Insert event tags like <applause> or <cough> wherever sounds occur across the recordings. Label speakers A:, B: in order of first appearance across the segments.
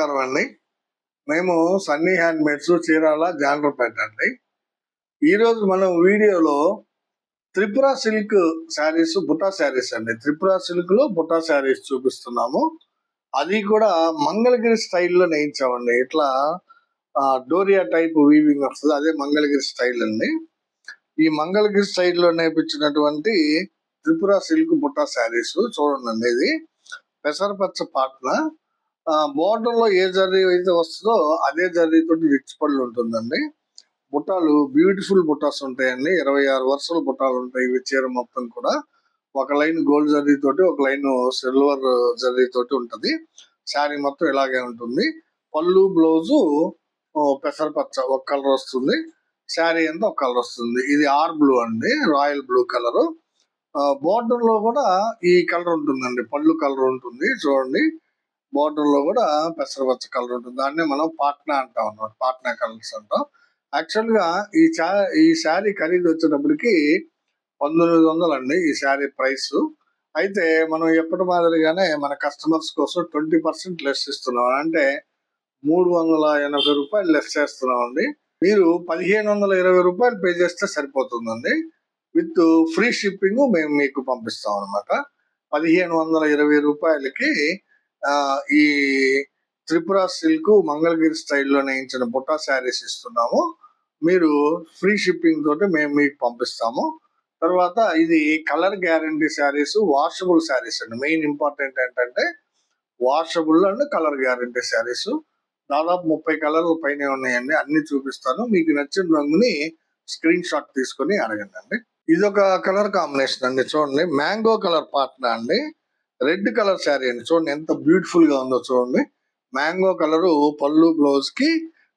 A: నమస్కారం అండి. మేము సన్నీ హ్యాండ్ మేడ్స్ చీరాల జాండ్రపేట అండి. ఈరోజు మనం వీడియోలో త్రిపుర సిల్క్ శారీస్ బుటా శారీస్ అండి. త్రిపుర సిల్క్లో బుటా శారీస్ చూపిస్తున్నాము. అది కూడా మంగళగిరి స్టైల్లో నేయించామండి. ఇట్లా డోరియా టైప్ వీవింగ్ వస్తుంది. అదే మంగళగిరి స్టైల్ అండి. ఈ మంగళగిరి స్టైల్లో నేర్పించినటువంటి త్రిపుర సిల్క్ బుటా శారీస్ చూడండి ఇది పెసరపచ్చ పాట్న. బోర్డర్లో ఏ జర్రీ అయితే వస్తుందో అదే జర్రీ తోటి రిచ్ పళ్ళు ఉంటుందండి. బుట్టాలు బ్యూటిఫుల్ బుట్టాస్ ఉంటాయండి. ఇరవై ఆరు వరుసల బుట్టాలు ఉంటాయి ఇవి చీర మొత్తం కూడా. ఒక లైన్ గోల్డ్ జర్రీ తోటి ఒక లైన్ సిల్వర్ జర్రీ తోటి ఉంటది. శారీ మొత్తం ఇలాగే ఉంటుంది. పళ్ళు బ్లౌజు పెసరపచ్చ ఒక కలర్ వస్తుంది. శారీ అంతా ఒక కలర్ వస్తుంది. ఇది ఆర్ బ్లూ అండి రాయల్ బ్లూ కలర్. బోర్డర్లో కూడా ఈ కలర్ ఉంటుందండి. పళ్ళు కలర్ ఉంటుంది చూడండి. బోర్డర్లో కూడా పెసరపచ్చ కలర్ ఉంటుంది. దాన్ని మనం పాట్నా అంటాం అన్నమాట. పాట్నా కలర్స్ అంటాం. యాక్చువల్గా ఈ చా ఈ శారీ ఖరీదు వచ్చేటప్పటికి పంతొమ్మిది వందలు అండి ఈ శారీ ప్రైస్ అయితే మనం ఎప్పటి మాదిరిగానే మన కస్టమర్స్ కోసం ట్వంటీ పర్సెంట్ లెస్ ఇస్తున్నాం. అంటే మూడు వందల ఎనభై రూపాయలు లెస్ చేస్తున్నాం అండి. మీరు పదిహేను వందల ఇరవై రూపాయలు పే చేస్తే సరిపోతుందండి. విత్ ఫ్రీ షిప్పింగ్ మేము మీకు పంపిస్తాం అనమాట పదిహేను వందల ఇరవై రూపాయలకి ఈ త్రిపుర సిల్క్ మంగళగిరి స్టైల్లో నేయించిన బుట్టా శారీస్ ఇస్తున్నాము. మీరు ఫ్రీ షిప్పింగ్ తోటి మేము మీకు పంపిస్తాము. తర్వాత ఇది colour guarantee saris washable saris అండి. మెయిన్ ఇంపార్టెంట్ ఏంటంటే washable and colour guarantee saris. దాదాపు ముప్పై కలర్ల పైన ఉన్నాయండి. అన్ని చూపిస్తాను. మీకు నచ్చిన రంగుని స్క్రీన్ షాట్ తీసుకొని అడగండి అండి. ఇది ఒక కలర్ కాంబినేషన్ అండి. చూడండి. మ్యాంగో కలర్ పార్ట్న అండి. రెడ్ కలర్ శారీ అండి. చూడండి ఎంత బ్యూటిఫుల్గా ఉందో చూడండి. మ్యాంగో కలర్ పళ్ళు బ్లౌజ్కి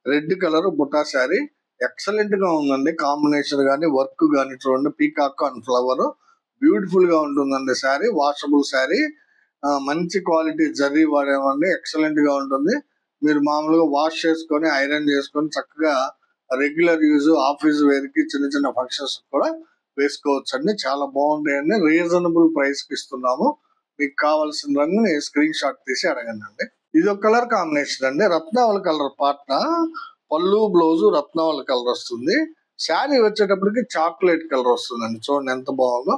A: రెడ్ కలర్ బుటా శారీ. ఎక్సలెంట్గా ఉందండి. కాంబినేషన్ గానీ వర్క్ గానీ చూడండి. పీకాక్ అండ్ ఫ్లవర్ బ్యూటిఫుల్గా ఉంటుందండి శారీ. వాషబుల్ శారీ. మంచి క్వాలిటీ జర్రీ వాడేమండి ఎక్సలెంట్గా ఉంటుంది. మీరు మామూలుగా వాష్ చేసుకొని ఐరన్ చేసుకొని చక్కగా రెగ్యులర్ యూజ్ ఆఫీస్ వేర్కి చిన్న చిన్న ఫంక్షన్స్ కూడా వేసుకోవచ్చు అండి చాలా బాగుంటాయండి. రీజనబుల్ ప్రైస్కి ఇస్తున్నాము. మీకు కావాల్సిన రంగుని స్క్రీన్ షాట్ తీసి అడగండి అండి. ఇది ఒక కలర్ కాంబినేషన్ అండి. రత్నావళి కలర్ పాట్న పళ్ళు బ్లౌజ్ రత్నావళి కలర్ వస్తుంది. శారీ వచ్చేటప్పటికి చాక్లెట్ కలర్ వస్తుందండి. చూడండి ఎంత బాగుందో.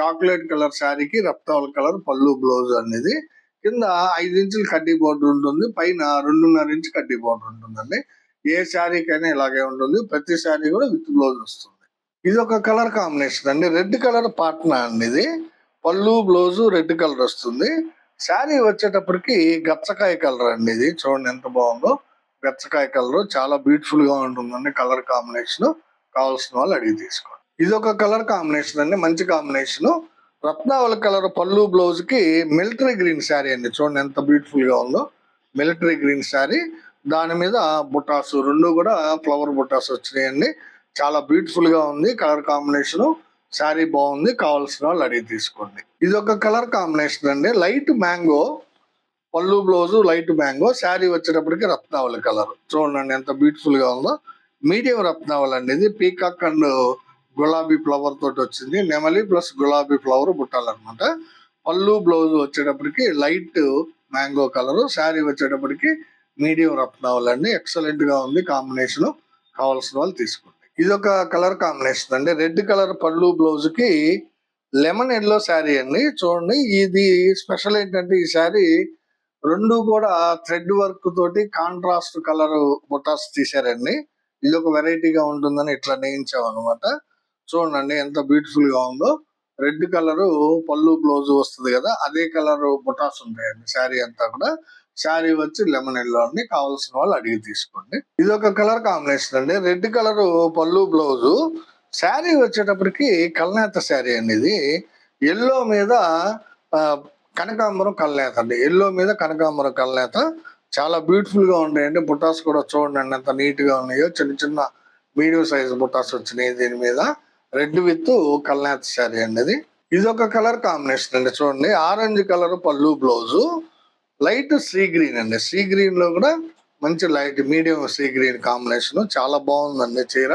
A: చాక్లెట్ కలర్ శారీకి రత్నావళి కలర్ పళ్ళు బ్లౌజ్ అనేది. కింద ఐదు ఇంచులు కడ్డీ బోర్డర్ ఉంటుంది. పైన రెండున్నర ఇంచు కడ్డీ బోర్డర్ ఉంటుందండి. ఏ శారీకైనా ఇలాగే ఉంటుంది. ప్రతి శారీ కూడా విత్ బ్లౌజ్ వస్తుంది. ఇది ఒక కలర్ కాంబినేషన్ అండి. రెడ్ కలర్ పాట్నా అండి ఇది. పళ్ళు బ్లౌజ్ రెడ్ కలర్ వస్తుంది. శారీ వచ్చేటప్పటికి గచ్చకాయ కలర్ అండి ఇది. చూడండి ఎంత బాగుందో. గచ్చకాయ కలర్. చాలా బ్యూటిఫుల్గా ఉంటుందండి కలర్ కాంబినేషన్. కావాల్సిన వాళ్ళు అడిగి తీసుకోండి. ఇది ఒక కలర్ కాంబినేషన్ అండి. మంచి కాంబినేషన్. రత్నావళి కలర్ పళ్ళు బ్లౌజ్కి మిలిటరీ గ్రీన్ శారీ అండి. చూడండి ఎంత బ్యూటిఫుల్గా ఉందో. Military green sari. దాని మీద బుటాస్ రెండు కూడా ఫ్లవర్ బుటాస్ వచ్చినాయండి. చాలా బ్యూటిఫుల్గా ఉంది కలర్ కాంబినేషన్. శారీ బాగుంది కావాల్సిన వాళ్ళు అడిగి తీసుకోండి. ఇది ఒక కలర్ కాంబినేషన్ అండి. లైట్ మ్యాంగో పళ్ళు బ్లౌజ్ లైట్ మ్యాంగో. శారీ వచ్చేటప్పటికి రత్నావళి కలర్. చూడండి ఎంత బ్యూటిఫుల్గా ఉందో. మీడియం రత్నావళి అండి ఇది. పీకాక్ అండ్ గులాబీ ఫ్లవర్ తోటి వచ్చింది. నెమలి ప్లస్ గులాబీ ఫ్లవర్ బుట్టాలన్నమాట. పళ్ళు బ్లౌజ్ వచ్చేటప్పటికి లైట్ మ్యాంగో కలర్. శారీ వచ్చేటప్పటికి మీడియం రత్నావళి అండి. ఎక్సలెంట్గా ఉంది కాంబినేషన్. కావాల్సిన వాళ్ళు తీసుకోండి. ఇది ఒక కలర్ కాంబినేషన్ అండి. రెడ్ కలర్ పళ్ళు బ్లౌజ్కి లెమన్ ఎల్లో శారీ అండి. చూడండి ఇది స్పెషల్ ఏంటంటే ఈ శారీ రెండు కూడా థ్రెడ్ వర్క్ తోటి కాంట్రాస్ట్ కలర్ బుటాస్ తీశారండి. ఇది ఒక వెరైటీగా ఉంటుందని ఇట్లా నేయించాం అనమాట చూడండి ఎంత బ్యూటిఫుల్గా ఉందో. రెడ్ కలర్ పళ్ళు బ్లౌజ్ వస్తుంది కదా అదే కలర్ బుటాస్ ఉంటాయండి శారీ అంతా కూడా. శారీ వచ్చి లెమన్ ఎల్లో అండి కావాల్సిన వాళ్ళు అడిగి తీసుకోండి. ఇది ఒక కలర్ కాంబినేషన్ అండి. రెడ్ కలర్ పళ్ళు బ్లౌజు శారీ వచ్చేటప్పటికి కల్నేత శారీ అండి ఇది. ఎల్లో మీద ఆ, కనకాంబరం కల్నేత అండి. ఎల్లో మీద కనకాంబరం కల్నేత. చాలా బ్యూటిఫుల్గా ఉన్నాయండి బుటాస్ కూడా చూడండి ఎంత నీట్గా ఉన్నాయో. చిన్న చిన్న మీడియం సైజ్ బుటాస్ వచ్చినాయి దీని మీద. రెడ్ విత్ కల్నేత శారీ అండి ఇది. ఇది ఒక కలర్ కాంబినేషన్ అండి చూడండి. ఆరెంజ్ కలర్ పళ్ళు బ్లౌజ్ లైట్ సీ గ్రీన్ అండి. సీ గ్రీన్లో కూడా మంచి light medium sea green combination. చాలా బాగుందండి చీర.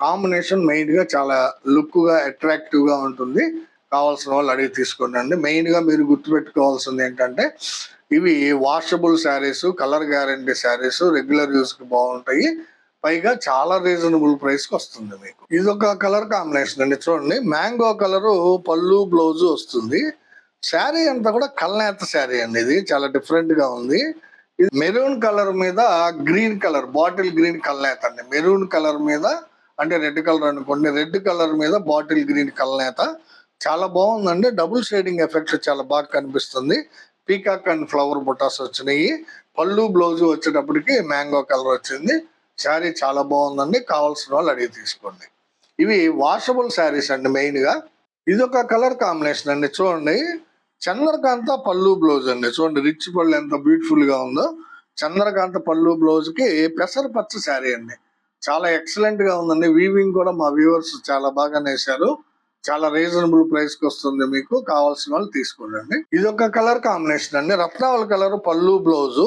A: కాంబినేషన్ మెయిన్గా చాలా లుక్గా అట్రాక్టివ్గా ఉంటుంది. కావాల్సిన వాళ్ళు అడిగి తీసుకోండి అండి. మెయిన్గా మీరు గుర్తుపెట్టుకోవాల్సింది ఏంటంటే ఇవి washable saris colour guarantee saris regular యూస్కి బాగుంటాయి. పైగా చాలా రీజనబుల్ ప్రైస్కి వస్తుంది మీకు. ఇది ఒక కలర్ కాంబినేషన్ అండి. చూడండి. మ్యాంగో కలరు పళ్ళు బ్లౌజ్ వస్తుంది. శారీ అంతా కూడా కల్నేత శారీ అండి. ఇది చాలా డిఫరెంట్గా ఉంది. ఇది మెరూన్ కలర్ మీద గ్రీన్ కలర్ బాటిల్ గ్రీన్ కల్నేత అండి. మెరూన్ కలర్ మీద అంటే రెడ్ కలర్ అనుకోండి రెడ్ కలర్ మీద బాటిల్ గ్రీన్ కల్నేత. చాలా బాగుందండి. డబుల్ షేడింగ్ ఎఫెక్ట్ చాలా బాగా కనిపిస్తుంది. పీకాక్ అండ్ ఫ్లవర్ బుటాస్ వచ్చినాయి. పళ్ళు బ్లౌజ్ వచ్చేటప్పటికి మ్యాంగో కలర్ వచ్చింది. శారీ చాలా బాగుందండి. కావాల్సిన వాళ్ళు అడిగి తీసుకోండి. ఇవి వాషబుల్ శారీస్ అండి మెయిన్గా ఇది ఒక కలర్ కాంబినేషన్ అండి. చూడండి. చంద్రకాంత పళ్ళు బ్లౌజ్ అండి. చూడండి రిచ్ పళ్ళు ఎంత బ్యూటిఫుల్గా ఉందో. చంద్రకాంత పళ్ళు బ్లౌజ్కి పెసర పచ్చ శారీ అండి. చాలా ఎక్సలెంట్గా ఉందండి. వీవింగ్ కూడా మా వ్యూవర్స్ చాలా బాగా నేశారు. చాలా రీజనబుల్ ప్రైస్కి వస్తుంది మీకు. కావాల్సిన వాళ్ళు తీసుకోండి. ఇది ఒక కలర్ కాంబినేషన్ అండి. రత్నావళి కలర్ పళ్ళు బ్లౌజ్.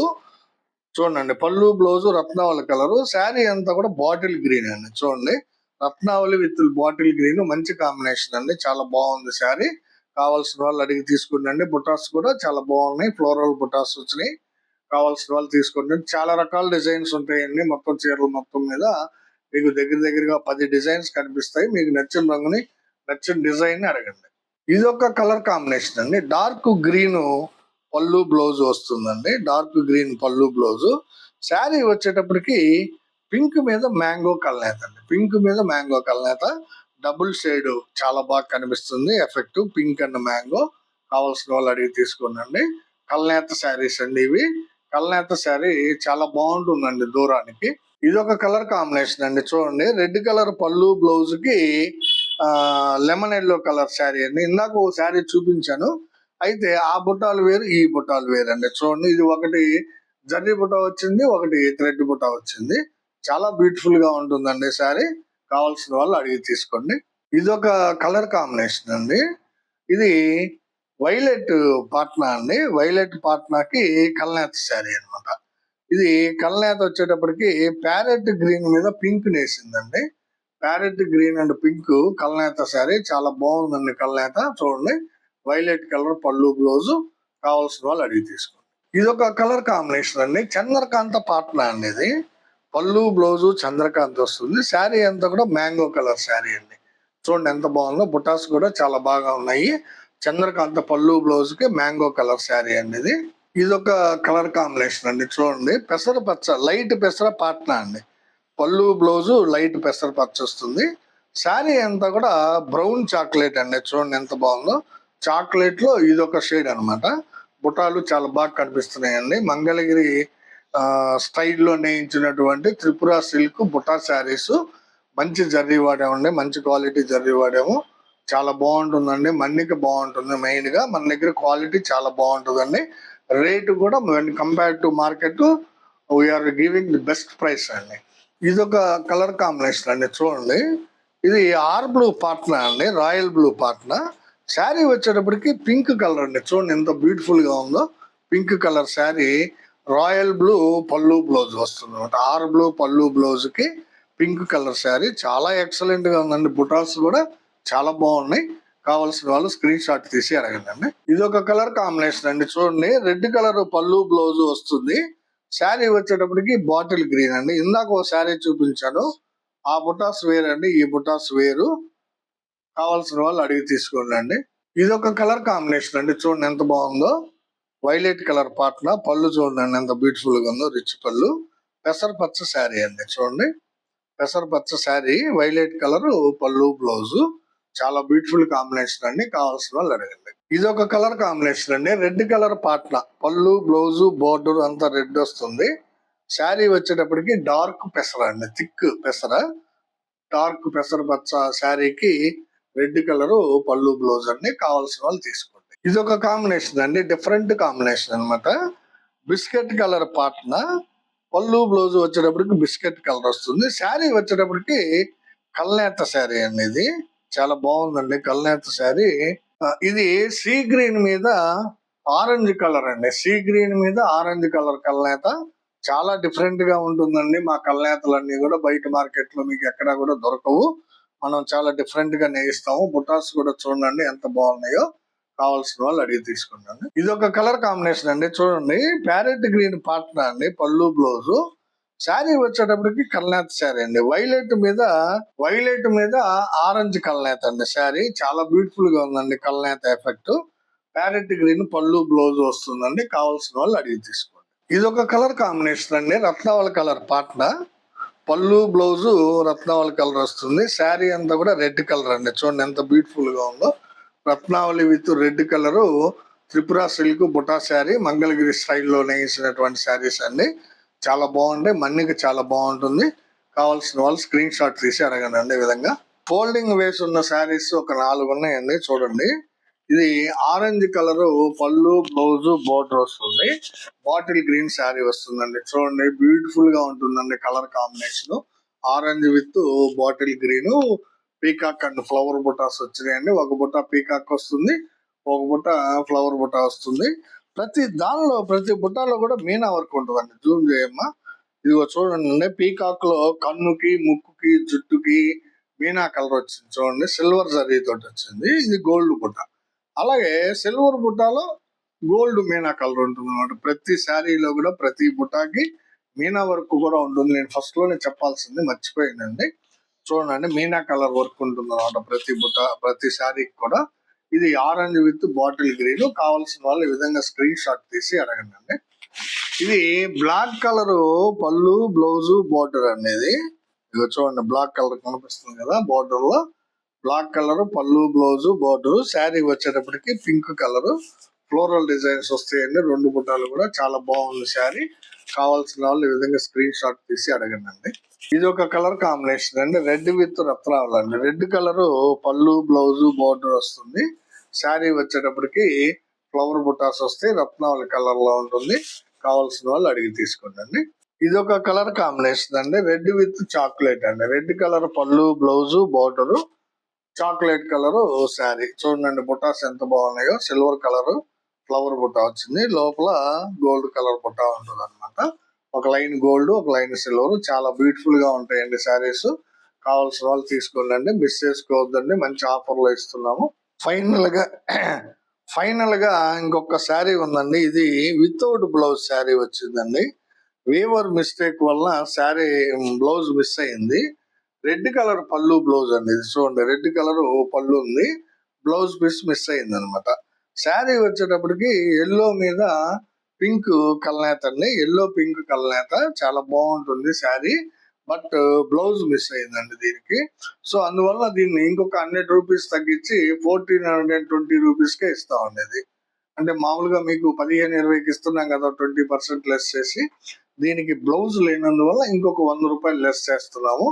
A: చూడండి పళ్ళు బ్లౌజ్ రత్నావళి కలర్ శారీ అంతా కూడా బాటిల్ గ్రీన్ అండి. చూడండి రత్నావళి విత్ బాటిల్ గ్రీన్ మంచి కాంబినేషన్ అండి. చాలా బాగుంది శారీ. కావాల్సిన వాళ్ళు అడిగి తీసుకుండండి బుటాస్ కూడా చాలా బాగున్నాయి. ఫ్లోరల్ బుటాస్ వచ్చినాయి. కావాల్సిన వాళ్ళు తీసుకోండి. చాలా రకాల డిజైన్స్ ఉంటాయండి. మొత్తం చీరలు మొత్తం మీద మీకు దగ్గర దగ్గరగా పది డిజైన్స్ కనిపిస్తాయి. మీకు నచ్చిన రంగుని నచ్చిన డిజైన్ అడగండి. ఇది ఒక కలర్ కాంబినేషన్ అండి. డార్క్ గ్రీన్ పళ్ళు బ్లౌజ్ వస్తుందండి. డార్క్ గ్రీన్ పళ్ళు బ్లౌజ్. శారీ వచ్చేటప్పటికి పింక్ మీద మ్యాంగో కల్నేత అండి. పింక్ మీద మ్యాంగో కల్నేత. డబుల్ షేడ్ చాలా బాగా కనిపిస్తుంది. ఎఫెక్ట్ పింక్ అండ్ మ్యాంగో కావాల్సిన వాళ్ళు అడిగి తీసుకునండి. కల్నేత శారీస్ అండి ఇవి. కల్నేత శారీ చాలా బాగుంటుందండి దూరానికి. ఇది ఒక కలర్ కాంబినేషన్ అండి. చూడండి రెడ్ కలర్ పళ్ళు బ్లౌజ్కి లెమన్ ఎల్లో కలర్ శారీ అండి. ఇందాక ఓ శారీ చూపించాను. అయితే ఆ బుట్టాలు వేరు ఈ బుట్టాలు వేరు అండి చూడండి ఇది ఒకటి జర్రీ బుట్ట వచ్చింది ఒకటి థ్రెడ్ బుట్ట వచ్చింది. చాలా బ్యూటిఫుల్గా ఉంటుందండి శారీ. కావాల్సిన వాళ్ళు అడిగి తీసుకోండి. ఇది ఒక కలర్ కాంబినేషన్ అండి. ఇది వైలెట్ పాట్నా అండి. వైలెట్ పాట్నాకి కల్నేత శారీ అన్నమాట. ఇది కల్నేత వచ్చేటప్పటికి ప్యారెట్ గ్రీన్ మీద పింక్ నేసిందండి. ప్యారెట్ గ్రీన్ అండ్ పింక్ కల్నేత శారీ చాలా బాగుందండి కల్నేత. చూడండి. వైలెట్ కలర్ పళ్ళు బ్లౌజ్ కావాల్సిన వాళ్ళు అడిగి తీసుకోండి. ఇది ఒక కలర్ కాంబినేషన్ అండి. చంద్రకాంత పాట్నా అండి ఇది. పళ్ళు బ్లౌజు చంద్రకాంత్ వస్తుంది. శారీ అంతా కూడా మ్యాంగో కలర్ శారీ అండి. చూడండి ఎంత బాగుందో. బుటాస్ కూడా చాలా బాగా ఉన్నాయి. చంద్రకాంత పళ్ళు బ్లౌజ్కి మ్యాంగో కలర్ శారీ అండి ఇది. ఇది ఒక కలర్ కాంబినేషన్ అండి. చూడండి. పెసర పచ్చ లైట్ పెసర పాట్నా అండి. పళ్ళు బ్లౌజు లైట్ పెసర పచ్చ వస్తుంది. శారీ అంతా కూడా బ్రౌన్ చాక్లెట్ అండి. చూడండి ఎంత బాగుందో. చాక్లెట్లో ఇది ఒక షేడ్ అన్నమాట. బుటాలు చాలా బాగా కనిపిస్తున్నాయండి. మంగళగిరి స్టైల్లో నేయించినటువంటి త్రిపుర సిల్క్ బుటా శారీస్. మంచి జర్రీ వాడామండి మంచి క్వాలిటీ జర్రీ వాడాము. చాలా బాగుంటుందండి మన్నిక బాగుంటుంది మెయిన్గా మన దగ్గర క్వాలిటీ చాలా బాగుంటుందండి. రేటు కూడా compare to market we are giving the best price అండి. ఇది ఒక కలర్ కాంబినేషన్ అండి చూడండి. ఇది ఆర్ బ్లూ పాట్నా అండి రాయల్ బ్లూ పాట్నా శారీ వచ్చేటప్పటికి పింక్ కలర్ అండి చూడండి ఎంత బ్యూటిఫుల్గా ఉందో. Pink colour sari. Royal blue పళ్ళు బ్లౌజ్ వస్తుంది అనమాట ఆర్ బ్లూ పళ్ళు బ్లౌజ్కి పింక్ కలర్ శారీ. చాలా ఎక్సలెంట్గా ఉందండి. బుటాస్ కూడా చాలా బాగున్నాయి. కావాల్సిన వాళ్ళు స్క్రీన్ షాట్ తీసి అడగండి. ఇది ఒక కలర్ కాంబినేషన్ అండి. చూడండి. రెడ్ కలర్ పళ్ళు బ్లౌజ్ వస్తుంది. శారీ వచ్చేటప్పటికి బాటిల్ గ్రీన్ అండి. ఇందాక ఒక శారీ చూపించాను. ఆ బుటాస్ వేరు అండి ఈ బుటాస్ వేరు. కావాల్సిన వాళ్ళు అడిగి తీసుకోండి అండి. ఇది ఒక కలర్ కాంబినేషన్ అండి. చూడండి ఎంత బాగుందో. వైలెట్ కలర్ పాట్ల పళ్ళు చూడండి ఎంత బ్యూటిఫుల్గా ఉందో రిచ్ పళ్ళు. పెసర పచ్చ శారీ అండి చూడండి. పెసర పచ్చ శారీ వైలెట్ కలర్ పళ్ళు బ్లౌజు. చాలా బ్యూటిఫుల్ కాంబినేషన్ అండి కావాల్సిన వాళ్ళు అడగండి. ఇది ఒక కలర్ కాంబినేషన్ అండి రెడ్ కలర్ పాట్ల పళ్ళు బ్లౌజ్ బోర్డర్ అంతా రెడ్ వస్తుంది. శారీ వచ్చేటప్పటికి డార్క్ పెసర అండి థిక్ పెసర. డార్క్ పెసర పచ్చ శారీకి రెడ్ కలర్ పళ్ళు బ్లౌజ్ అండి కావాల్సిన వాళ్ళు తీసుకోండి ఇది ఒక కాంబినేషన్ అండి డిఫరెంట్ కాంబినేషన్ అన్నమాట. బిస్కెట్ కలర్ పాట్న పళ్ళు బ్లౌజ్ వచ్చేటప్పటికి బిస్కెట్ కలర్ వస్తుంది. శారీ వచ్చేటప్పటికి కల్నేత శారీ అండి ఇది. చాలా బాగుందండి కల్నేత శారీ. ఇది సీ గ్రీన్ మీద ఆరెంజ్ కలర్ అండి. సీ గ్రీన్ మీద ఆరెంజ్ కలర్ కల్నేత. చాలా డిఫరెంట్గా ఉంటుందండి మా కల్నేతలన్నీ కూడా. బయట మార్కెట్లో మీకు ఎక్కడా కూడా దొరకవు. మనం చాలా డిఫరెంట్గా నేయిస్తాము. బుటాస్ కూడా చూడండి ఎంత బాగున్నాయో. కావాల్సిన వాళ్ళు అడిగి తీసుకున్నాను ఇది ఒక కలర్ కాంబినేషన్ అండి. చూడండి ప్యారెట్ గ్రీన్ పార్ట్నర్ అండి పళ్ళు బ్లౌజ్. శారీ వచ్చేటప్పటికి కల్నేత శారీ అండి. వైలెట్ మీద వైలెట్ మీద ఆరెంజ్ కల్నేత అండి శారీ. చాలా బ్యూటిఫుల్గా ఉందండి కల్నేత ఎఫెక్ట్ ప్యారెట్ గ్రీన్ పళ్ళు బ్లౌజ్ వస్తుందండి. కావాల్సిన వాళ్ళు అడిగి తీసుకోండి. ఇది ఒక కలర్ కాంబినేషన్ అండి. రత్నవల కలర్ పాట్న. పళ్ళు బ్లౌజ్ రత్నావళి కలర్ వస్తుంది. శారీ అంతా కూడా రెడ్ కలర్ అండి. చూడండి ఎంత బ్యూటిఫుల్గా ఉందో. Ratnavali with red colour Tripura silk buta sari Mangalagiri స్టైల్లో నేసినటువంటి శారీస్ అండి. చాలా బాగుంటాయి మన్నిక చాలా బాగుంటుంది. కావాల్సిన వాళ్ళు స్క్రీన్ షాట్ తీసి అడగండి అండి ఈ విధంగా. ఫోల్డింగ్ వేసి ఉన్న శారీస్ ఒక నాలుగు ఉన్నాయండి చూడండి. ఇది ఆరెంజ్ కలర్ పళ్ళు బ్లౌజ్ బోర్డర్ వస్తుంది బాటిల్ గ్రీన్ శారీ వస్తుందండి చూడండి. బ్యూటిఫుల్గా ఉంటుందండి colour combination. Orange with bottle green peacock and flower బుటాస్ వచ్చినాయండి. ఒక బుట్ట పీకాక్ వస్తుంది ఒక బుట్ట ఫ్లవర్ బుట్ట వస్తుంది. ప్రతి దానిలో ప్రతి బుట్టలో కూడా మీనా వర్క్ ఉంటుందండి. జూమ్ చేయమ్మా. ఇదిగో చూడండి పీకాక్లో కన్నుకి ముక్కుకి జుట్టుకి మీనా కలర్ వచ్చింది చూడండి. సిల్వర్ జరీ తోటి వచ్చింది. ఇది గోల్డ్ బుట్ట అలాగే సిల్వర్ బుట్టాలో గోల్డ్ మీనా కలర్ ఉంటుంది అనమాట ప్రతి శారీలో కూడా ప్రతి బుట్టాకి మీనా వర్క్ కూడా ఉంటుంది. నేను ఫస్ట్లోనే చెప్పాల్సింది మర్చిపోయిందండి చూడండి మీనా కలర్ వర్క్ ఉంటుంది అనమాట ప్రతి బుట్ట ప్రతి శారీకి కూడా. ఇది ఆరెంజ్ విత్ బాటిల్ గ్రీన్. కావాల్సిన వాళ్ళు ఈ విధంగా స్క్రీన్ షాట్ తీసి అడగండి. అండి ఇది బ్లాక్ కలర్ పళ్ళు బ్లౌజ్ బార్డర్ అనేది. ఇదిగో చూడండి బ్లాక్ కలర్ కనిపిస్తుంది కదా బార్డర్లో బ్లాక్ కలర్ పళ్ళు బ్లౌజ్ బార్డర్. శారీ వచ్చేటప్పటికి పింక్ కలర్. ఫ్లోరల్ డిజైన్స్ వస్తాయండి. రెండు బుట్టాలు కూడా చాలా బాగుంది శారీ. కావాల్సిన వాళ్ళు ఈ విధంగా స్క్రీన్ షాట్ తీసి అడగండి ఇది ఒక కలర్ కాంబినేషన్ అండి. రెడ్ విత్ రత్నాలు అండి. రెడ్ కలర్ పళ్ళు బ్లౌజ్ బోర్డర్ వస్తుంది. శారీ వచ్చేటప్పటికి ఫ్లవర్ బుట్టాస్ వస్తే రత్నావళి కలర్లో ఉంటుంది. కావాల్సిన వాళ్ళు అడిగి తీసుకోండి అండి ఇది ఒక కలర్ కాంబినేషన్ అండి. రెడ్ విత్ చాక్లెట్ అండి. రెడ్ కలర్ పళ్ళు blouse border chocolate colour sari చూడండి బుటాస్ ఎంత బాగున్నాయో. సిల్వర్ కలర్ ఫ్లవర్ బుట్ట వచ్చింది. లోపల గోల్డ్ కలర్ బుట్ట ఉంటుంది ఒక లైన్ గోల్డ్ ఒక లైన్ సిల్వర్. చాలా బ్యూటిఫుల్గా ఉంటాయండి శారీస్. కావాల్సిన వాళ్ళు తీసుకోండి మిస్ చేసుకోవద్దండి. మంచి ఆఫర్లో ఇస్తున్నాము. ఫైనల్గా <clears throat> ఫైనల్గా ఇంకొక శారీ ఉందండి. ఇది వితౌట్ బ్లౌజ్ శారీ వచ్చిందండి. వేవర్ మిస్టేక్ వల్ల శారీ బ్లౌజ్ మిస్ అయింది. రెడ్ కలర్ పళ్ళు బ్లౌజ్ అండి. ఇది చూడండి. రెడ్ కలర్ పళ్ళు ఉంది. బ్లౌజ్ పీస్ మిస్ అయింది అనమాట శారీ వచ్చేటప్పటికి ఎల్లో మీద పింక్ కలనేత అండి. ఎల్లో పింక్ కలనేత. చాలా బాగుంటుంది sari. But uh, blouse miss అయిందండి దీనికి. సో అందువల్ల దీన్ని ఇంకొక హండ్రెడ్ రూపీస్ తగ్గించి ఫోర్టీన్ హండ్రెడ్ ట్వంటీ రూపీస్ ఇస్తా ఉండేది. అంటే మామూలుగా మీకు పదిహేను ఇరవైకి ఇస్తున్నాం కదా ట్వంటీ పర్సెంట్ లెస్ చేసి. దీనికి బ్లౌజ్ లేనందువల్ల ఇంకొక వంద రూపాయలు లెస్ చేస్తున్నాము.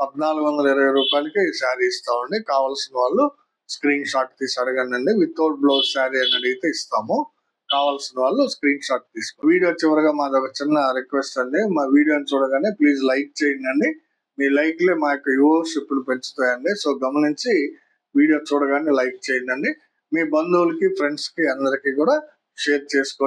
A: పద్నాలుగు వందల ఇరవై రూపాయలకి ఈ శారీ ఇస్తామండి కావాల్సిన వాళ్ళు స్క్రీన్ షాట్ తీసి అడగండి. వితౌట్ బ్లౌజ్ శారీ అని అడిగితే ఇస్తాము. కావాల్సిన వాళ్ళు స్క్రీన్ షాట్ తీసుకో. వీడియో చివరగా మాది ఒక చిన్న రిక్వెస్ట్ అండి. మా వీడియోని చూడగానే ప్లీజ్ లైక్ చేయండి మీ లైక్లే మా యొక్క వ్యూవర్షిప్ పెంచుతాయండి. సో గమనించి వీడియో చూడగానే లైక్ చేయండి మీ బంధువులకి ఫ్రెండ్స్కి అందరికి కూడా షేర్ చేసుకోండి.